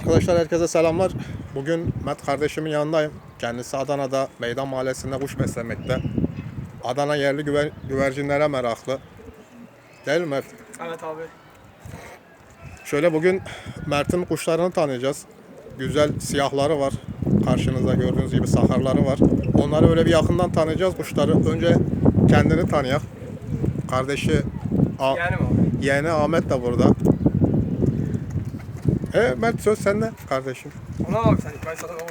Arkadaşlar herkese selamlar. Bugün Mert kardeşimin yanındayım. Kendisi Adana'da Meydan Mahallesi'nde kuş beslemekte. Adana yerli güver- güvercinlere meraklı. Değil mi Mert? Evet abi. Şöyle bugün Mert'in kuşlarını tanıyacağız. Güzel siyahları var. Karşınızda gördüğünüz gibi sakarları var. Onları öyle bir yakından tanıyacağız kuşları. Önce kendini tanıyak. Kardeşi A- yeğeni Ahmet de burada. E Mert söz sende kardeşim. Ona abi sen ben sana olsun.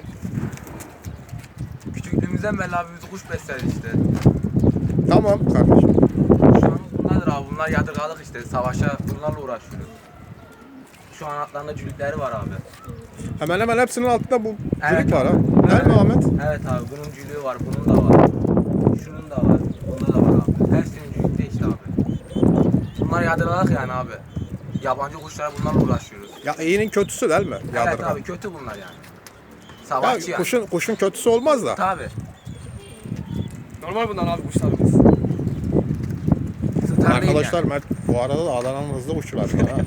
Küçüklüğümüzden beri abi biz kuş besleriz işte. Tamam kardeşim. Şu an bunlardır abi. Bunlar yadırgalık işte. Savaşa bunlarla uğraşıyoruz. Şu an atlarında cülükleri var abi. Hemen hemen hepsinin altında bu Evet. cülük var ha. Değil mi Ahmet? Evet abi bunun cülüğü var, bunun da var. Şunun da var, bunda da var abi. Hepsinin cülükte işte abi. Bunlar yadırgalık yani abi. Yabancı kuşlara bunlarla uğraşıyoruz. Ya iyinin kötüsü değil mi? Evet Yadırgan. abi kötü bunlar yani. Ya, Savaşçı yani. kuşun, kuşun kötüsü olmaz da. Tabi. Normal bunlar abi kuşlarımız. Arkadaşlar Mert bu arada da Adana'nın hızlı kuşçuları var ha.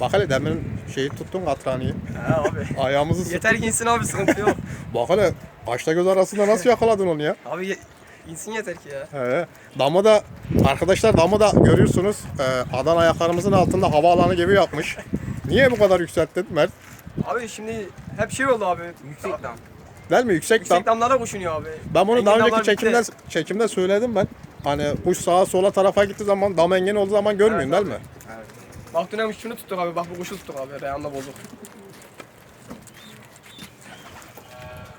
Bak hele demin şeyi tuttun katraniyi. He abi. Ayağımızı sık. Yeter ki insin abi sıkıntı yok. Bak hele kaşla göz arasında nasıl yakaladın onu ya? abi ye- insin yeter ki ya. He. Damı da arkadaşlar damı da görüyorsunuz. Ee, Adana ayaklarımızın altında havaalanı gibi yapmış. Niye bu kadar yükselttin Mert? Abi şimdi hep şey oldu abi. Yüksek dam. Değil mi? Yüksek, dam. Yüksek damlara kuşunuyor abi. Ben bunu Engin daha önceki damlar çekimde, bitti. çekimde söyledim ben. Hani kuş sağa sola tarafa gittiği zaman dam engin olduğu zaman görmüyorsun Evet değil abi. mi? Bak dönem şunu tuttuk abi. Bak bu kuşu tuttuk abi. Reyhanla bozduk.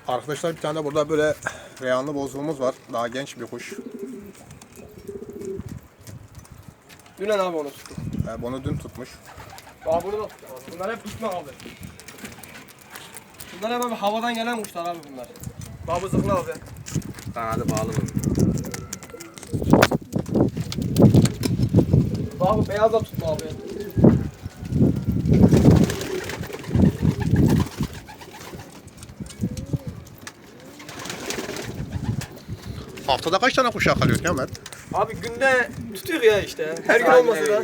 Arkadaşlar bir tane de burada böyle reyanlı bozduğumuz var. Daha genç bir kuş. Dünen abi onu tuttuk. Ee, bunu dün tutmuş. Bak burada da tuttuk abi. Bunlar hep uçma abi. Bunlar hep abi havadan gelen kuşlar abi bunlar. Bak bu zıklı abi. Kanadı bağlı bunun. Bak bu beyaz da tutma abi. Haftada kaç tane kuş yakalıyorsun ya Mert? Abi günde tutuyor ya işte. Her gün olmasa da.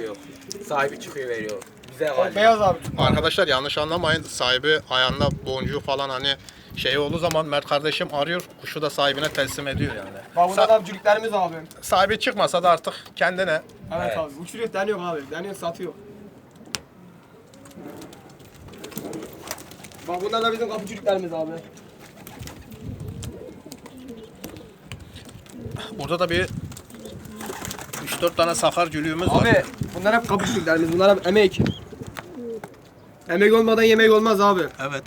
Sahibi çıkıyor veriyor. Bize kalıyor. beyaz abi. Arkadaşlar yanlış anlamayın. Sahibi ayağında boncuğu falan hani şey olduğu zaman Mert kardeşim arıyor. Kuşu da sahibine teslim ediyor yani. Bak burada Sa- da cülüklerimiz abi. sahibi çıkmasa da artık kendine Evet, Evet. abi. Uçuruyor deniyor abi. Deniyor satıyor. Bak bunlar da bizim kapıcılıklarımız abi. Burada da bir 3-4 tane sakar cülüğümüz var. Abi bunlar hep kapıcılıklarımız. Bunlar hep emek. Emek olmadan yemek olmaz abi. Evet.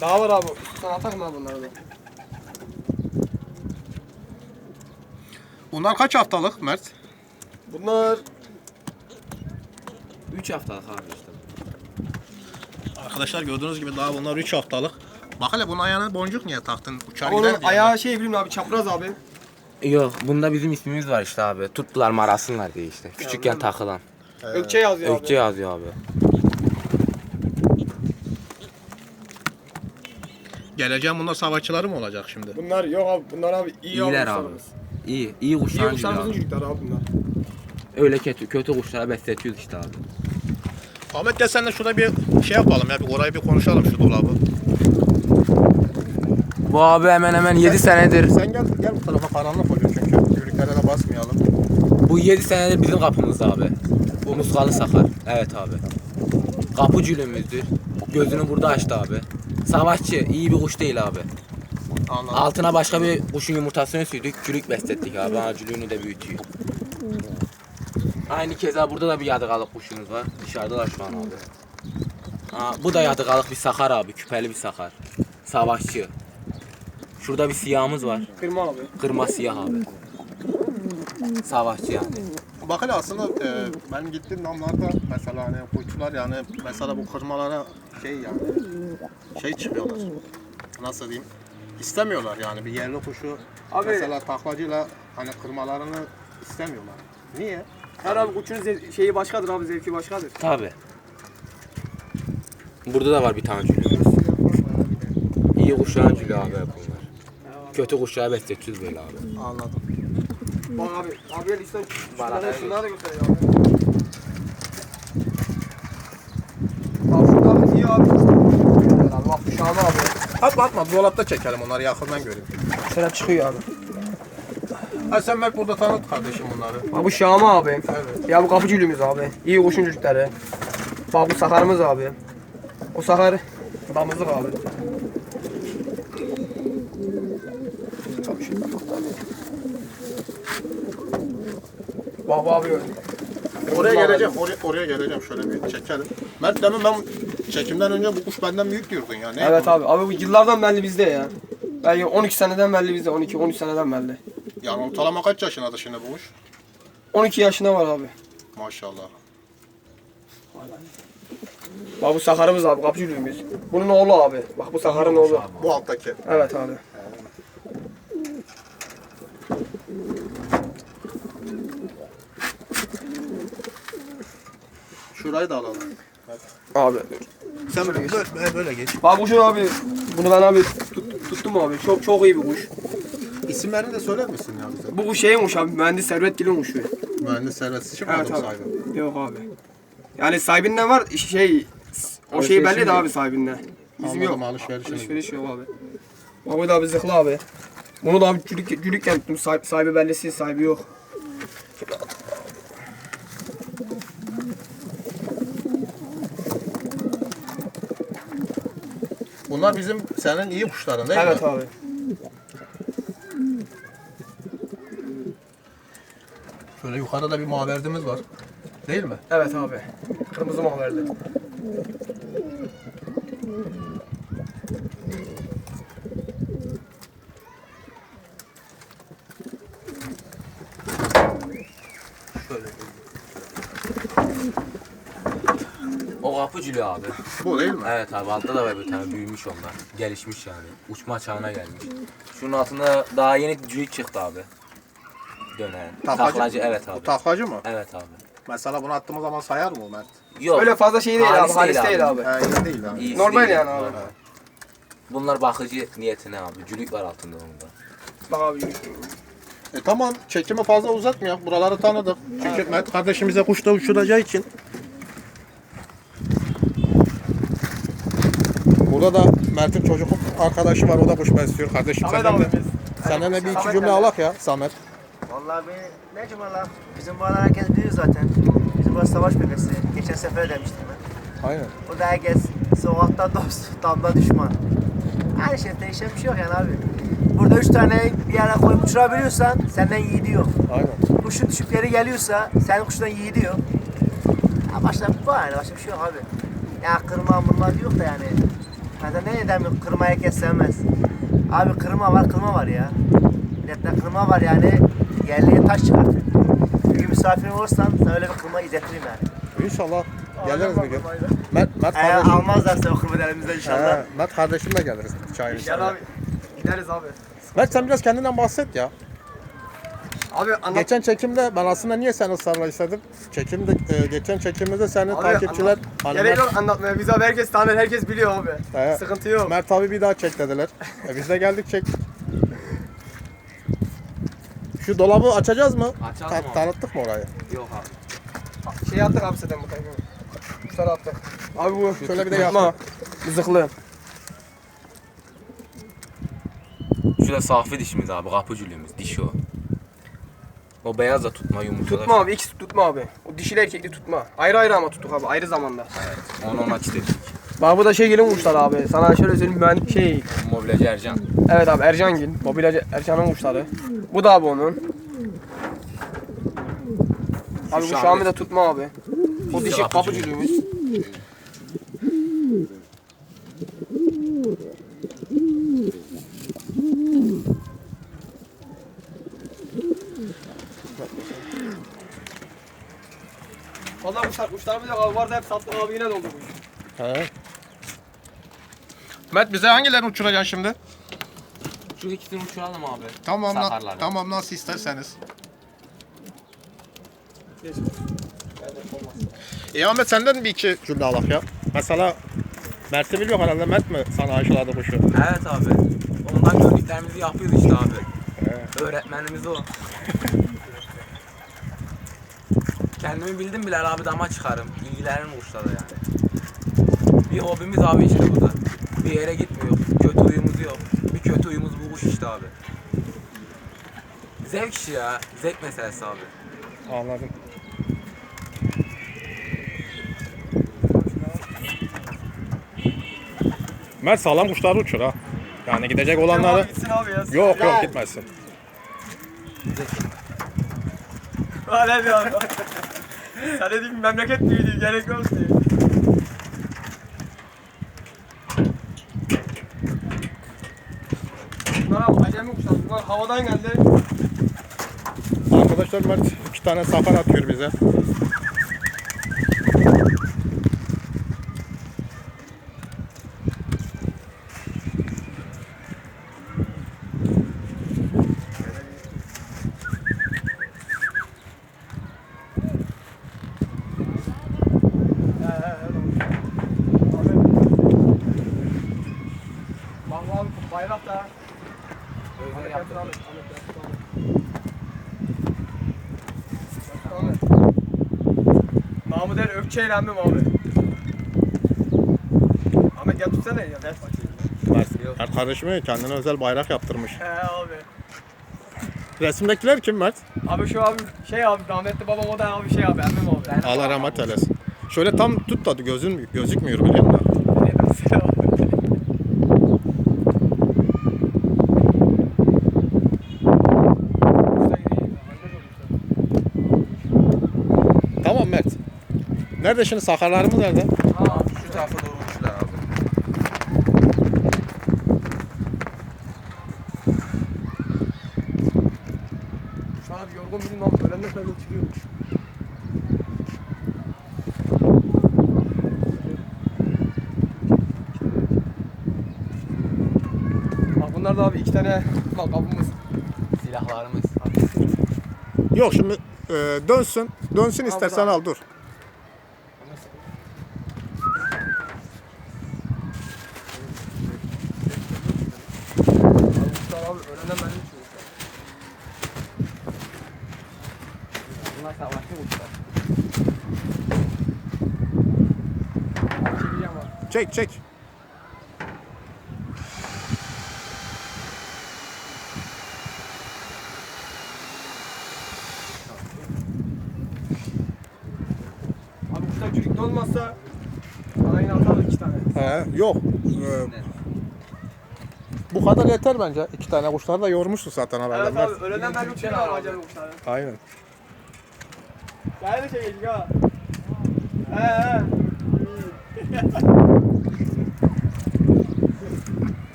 Daha var abi. Sana atak mı bunları da? Bunlar kaç haftalık Mert? Bunlar 3 haftalık abi. Arkadaşlar gördüğünüz gibi daha bunlar 3 haftalık. Bak hele bunun ayağına boncuk niye taktın? Uçar onun gider diye. ayağı şey bilmiyorum abi çapraz abi. Yok bunda bizim ismimiz var işte abi. Tuttular mı arasınlar diye işte. Küçükken anladım. takılan. Ökçe yazıyor Ökçe abi. yazıyor abi. Geleceğim bunlar savaşçıları mı olacak şimdi? Bunlar yok abi. Bunlar abi iyi İyiler abi. kuşlarımız. İyi, iyi İyi kuşlar kuşlarımızın abi. çocukları abi bunlar. Öyle kötü, kötü kuşlara besletiyoruz işte abi. Ahmet gel seninle şurada bir şey yapalım ya. Bir orayı bir konuşalım şu dolabı. Bu abi hemen hemen 7 senedir, Sen gel gel bu tarafa karanlık oluyor çünkü. Yürüklere de basmayalım. bu 7 senedir bizim kapımızda abi. Bu muskalı sakar. Evet abi. Kapı cülümüzdür. Gözünü burada açtı abi. Savaşçı, iyi bir kuş değil abi. Anladım. Altına başka bir kuşun yumurtasını sürdük, çürük beslettik abi. Ha, cülüğünü de büyütüyor. Aynı keza burada da bir yadırgalık kuşumuz var. Dışarıdalar şu an abi. Ha, bu da yadırgalık bir sakar abi, küpeli bir sakar. Savaşçı. Şurada bir siyahımız var. Kırma abi. Kırma siyah abi. Savaşçı yani. Bak hele aslında e, ben gittiğim damlarda mesela hani kuytular yani mesela bu kırmalara şey yani şey çıkıyorlar. Nasıl diyeyim? İstemiyorlar yani bir yerli kuşu Abi- mesela taklacıyla hani kırmalarını istemiyorlar. Niye? Her abi koçun şeyi başkadır abi zevki başkadır. Tabi. Burada da var bir tane cülü. İyi kuşların cülü abi bunlar. Kötü kuşları besletiyoruz böyle abi. Anladım. Bak abi, abi listen şunları, şunları da göster ya. Bak şuradan iyi abi. Bak bu abi. Atma atma dolapta çekelim onları yakından göreyim. Şöyle çıkıyor abi. Ha sen Mert burada tanıt kardeşim bunları. Bak bu Şahane abi. Evet. Ya bu kapıcılığımız abi. İyi kuşun çocukları. Bak bu sakarımız abi. O sakar damızlık abi. Tabii şimdi bak abi. Bak abi. Oraya geleceğim, oraya, oraya geleceğim. Şöyle bir çekelim. Mert demin ben çekimden önce bu kuş benden büyük diyordun ya. Ne Evet abi. Abi bu yıllardan belli bizde ya. Belki 12 seneden belli bizde. 12-13 seneden belli. Yani ortalama kaç yaşındadır şimdi bu kuş? 12 yaşında var abi. Maşallah. Bak bu sakarımız abi kapıcılığımız. Bunun oğlu abi. Bak bu sakarın oğlu. Bu alttaki. Evet abi. Şurayı da alalım. Abi. Sen böyle, böyle, böyle geç. Bak kuşu abi. Bunu ben abi tut, tuttum abi. Çok çok iyi bir kuş. İsimlerini de söyler misin ya bize? Bu şeyin kuşu abi. Mühendis Servet Gil'in kuşu. Mühendis çıkmadı Evet mı abi. sahibi? Yok abi. Yani sahibinden var şey o şey belli de abi sahibinden. Bizim yok. Anladım, alışverişini. Alışveriş yok abi. Bak bu da abi zıklı abi. Bunu da abi cülük, cülükken tuttum. Sahibi, sahibi bellisi sahibi yok. Bunlar bizim senin iyi kuşların değil Evet mi? abi. Şöyle yukarıda bir maverdimiz var. Değil mi? Evet abi. Kırmızı mahverdi. O kapıcılığı abi. Bu değil mi? Evet abi altta da var bir tane büyümüş onlar. Gelişmiş yani. Uçma çağına gelmiş. Şunun altında daha yeni cüyük çıktı abi. Dönen. Taklacı. Taklacı evet Bu abi. taklacı mı? Evet abi. Mesela bunu attığımız zaman sayar mı o Mert? Yok. Öyle fazla şey değil Halis abi. Halis değil abi. He iyi değil abi. iyisi Normal değil yani abi. Normal. Bunlar bakıcı niyetine abi. Cülük var altında onda. Bak abi. E tamam çekimi fazla uzatmayalım. Buraları tanıdık. Çünkü Mert kardeşimize kuşta uçuracağı için. Burada da Mert'in çocuk arkadaşı var. O da kuş besliyor. Kardeşim Samet senden de, senden de bir iki cümle abi. alak ya Samet. Vallahi be, ne cumala. Bizim bu aralar herkes biliyor zaten. Bizim burası savaş bölgesi. Geçen sefer demiştim ben. Aynen. Burada herkes sokakta dost, damda düşman. Her şey değişen bir şey yok yani abi. Burada üç tane bir yere koyup uçurabiliyorsan senden yiğidi yok. Aynen. Kuşun düşükleri geliyorsa senin kuştan yiğidi yok. Ya başka bu yani başka bir şey yok abi. Ya kırma mırma yok da yani. Zaten ne bir kırma herkes sevmez. Abi kırma var kırma var ya. Millette kırma var yani yerliye taş çıkartır. Bir gün misafirin olursan sana öyle bir kırma izletirim yani. İnşallah geliriz bir gün. Mert, Mert Eğer kardeşim. almazlarsa o elimizden inşallah. He, Mert kardeşimle geliriz çayın Gel içine. abi. Gideriz abi. Mert sen biraz kendinden bahset ya. Abi anlat. Geçen çekimde ben aslında niye seni ısrarla istedim? Çekimde e, geçen çekimimizde senin Abi, takipçiler anlat. hani Gerek Mert, yok anlatmaya. Biz abi herkes tanır. Herkes biliyor abi. He. Sıkıntı yok. Mert abi bir daha çek dediler. E, biz de geldik çek. Şu dolabı açacağız mı? Açalım Ta- abi. tanıttık mı orayı? Yok abi. Şey attık abi zaten bu tarafa. Kuşları attık. Abi bu Şöyle bir de tutma. yakın. Zıklı. Şu da safi dişimiz abi. Kapıcılığımız. Dişi o. O beyaz da tutma yumurta da- Tutma abi. ikisi tutma abi. O dişili erkekli tutma. Ayrı ayrı ama tuttuk abi. Ayrı zamanda. Onu ona istedik. Bak bu da şey gelin kuşlar abi. Sana şöyle söyleyeyim ben şey. Mobilyacı Ercan. Evet abi Ercangil. Mobilyacı Ercan'ın kuşları. Bu da abi onun. Abi bu Şami. Şami de tutma abi. O dişi kapıcı. kapıcılığımız. Valla kuşlar, kuşlarımız yok abi. Vardı hep sattık abi yine doldu. He. Mert bize hangilerini uçuracaksın şimdi? Şu ikisini uçuralım abi. Tamam Sakarları. tamam nasıl isterseniz. İyi Ahmet senden bir iki cümle alak ya. Mesela Mert'i biliyor herhalde Mert mi sana aşıladı kuşu? Evet abi. Ondan gördüklerimizi yapıyoruz işte abi. Öğretmenimiz o. Kendimi bildim Bilal abi dama çıkarım. İlgilerim kuşlara yani. Bir hobimiz abi işte bu da. Bir yere gitmiyor. Kötü uyumuz yok. Kötü uyumuz bu kuş işte abi. Zevk işi ya. Zevk meselesi abi. Anladım. Mert sağlam kuşları uçur ha. Yani gidecek olanları... Gitsin abi ya. Yok yok gitmesin. Öyle bir abi. Sen dedin ki memleket büyüdü gerek yok diye. Bunlar acemi kuşlar. Havadan geldi. Arkadaşlar Mert iki tane safar atıyor bize. He he he. Abi. Bak abi bayrak da. Öyle yaptık. Ahmet, Ahmet, Ahmet, Ahmet. Ahmet. El Ökçe'yle emmim abi. Ahmet gel tutsana ya. Mert, Mert kardeşime kendine özel bayrak yaptırmış. He abi. Resimdekiler kim Mert? Abi şu abi şey abi rahmetli babam o da abi şey abi emmim abi. Allah rahmet eylesin. Şöyle tam tut da gözün gözükmüyor biliyor musun? Ne dersin abi? Tamam Mert. Nerede şimdi sakarlarımız nerede? Aa, şu tarafa doğru uçtular abi. Şu an abi yorgun değilim abi. Öğlenler kadar uçuruyor. Bak bunlar da abi iki tane lakabımız. Silahlarımız. Yok şimdi e, dönsün. Dönsün istersen al dur. Abi kuşlar abi öğlenden beri uçuyor. Bunlar savaşçı kuşlar. Çekeceğim abi. Çek çek. Abi kuşlar cürükte olmazsa yine atarlar iki tane. He, yok. E, bu kadar yeter bence. İki tane kuşları da yormuşsun zaten herhalde. Evet abi öğlenden beri uçuyor abi acemi kuşlar. Aynen. Gel de çekecek ha. He he.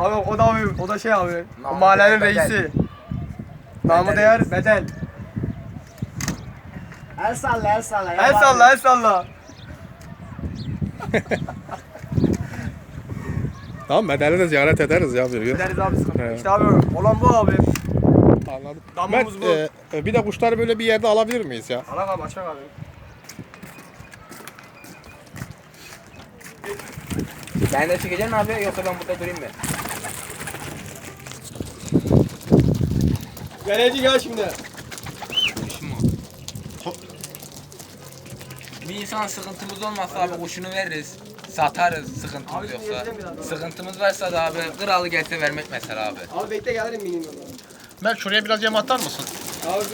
Abi o da abi, o da şey abi. O Namı mahallenin değer reisi. Namı değer bedel. El salla el salla. El salla el salla. Tamam bedeli de ziyaret ederiz ya bir gün. Gideriz abi sıkıntı. Evet. İşte abi olan bu abi. Anladım. Damımız Mert, bu. e, e, bir de kuşları böyle bir yerde alabilir miyiz ya? Alak abi açak abi. Sen de çekeceksin abi yoksa ben burada durayım mı? Galeci gel şimdi. Mu? Bir insan sıkıntımız olmazsa abi kuşunu veririz. Satarız sıkıntımız yoksa. Sıkıntımız varsa da abi kralı gelse vermek mesela abi. Abi bekle gelirim ben. Mert şuraya biraz yem atar mısın? Abi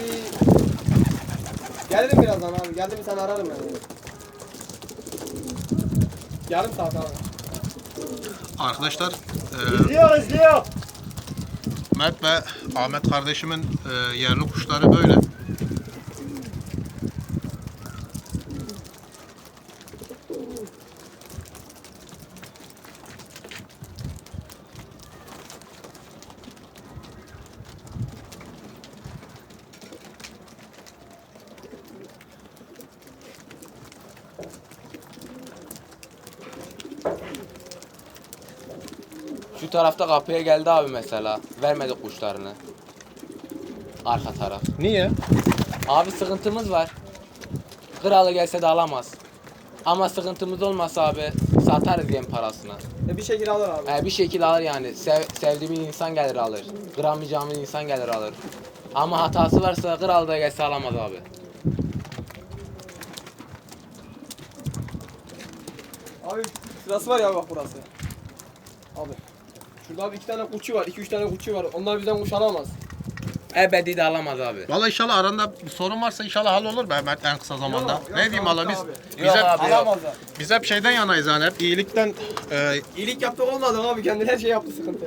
Gelirim birazdan abi. Geldim seni ararım ben. Yarım saat abi. Arkadaşlar İzliyor izliyor. Mert ve Ahmet kardeşimin e, yerli kuşları böyle. Tarafta kapıya geldi abi mesela. Vermedi kuşlarını. Arka taraf. Niye? Abi sıkıntımız var. Kralı gelse de alamaz. Ama sıkıntımız olmasa abi satarız yem parasına. E bir şekilde alır abi. E, bir şekilde alır yani. Sev, sevdiğimiz insan gelir alır. Kıramayacağımız insan gelir alır. Ama hatası varsa kral da gelse alamaz abi. Abi sırası var ya bak burası. Abi. Şurada abi iki tane kuşçu var. iki üç tane kuşçu var. Onlar bizden kuş alamaz. Ebedi de alamaz abi. Valla inşallah aranda bir sorun varsa inşallah hallolur be Mert en kısa zamanda. Yok, yok, ne diyeyim valla biz abi. biz Yok hep, abi. Alamazlar. biz hep şeyden yanayız yani hep iyilikten e, İyilik yaptık olmadı abi. Kendine her şey yaptı sıkıntı.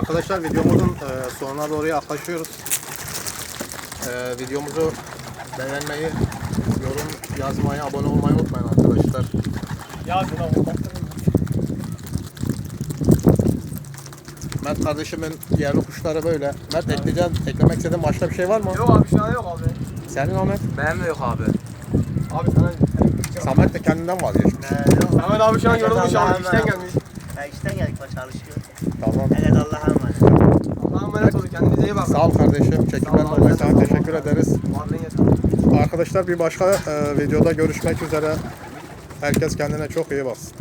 Arkadaşlar videomuzun e, sonuna doğru yaklaşıyoruz. E, videomuzu beğenmeyi, yorum yazmayı, abone olmayı unutmayın arkadaşlar. Ya buna Mert kardeşimin yerli kuşları böyle. Mert ekleyeceğim, eklemek istediğin başka bir şey var mı? Yok abi şu an yok abi. Senin Ahmet. Benim de yok abi. Abi sana... Samet de kendinden vazgeçmiş. Ee, yok. Ahmet abi şu an yorulmuş abi. İşten gelmiş. Ya işten geldik bak çalışıyor. Tamam. Evet Allah'a emanet. Allah'a emanet olun. Kendinize iyi bakın. Sağ ol kardeşim. Çekimden Sağ ol, dolayı sana teşekkür ederiz. Arkadaşlar bir başka e, videoda görüşmek üzere. Herkes kendine çok iyi baksın.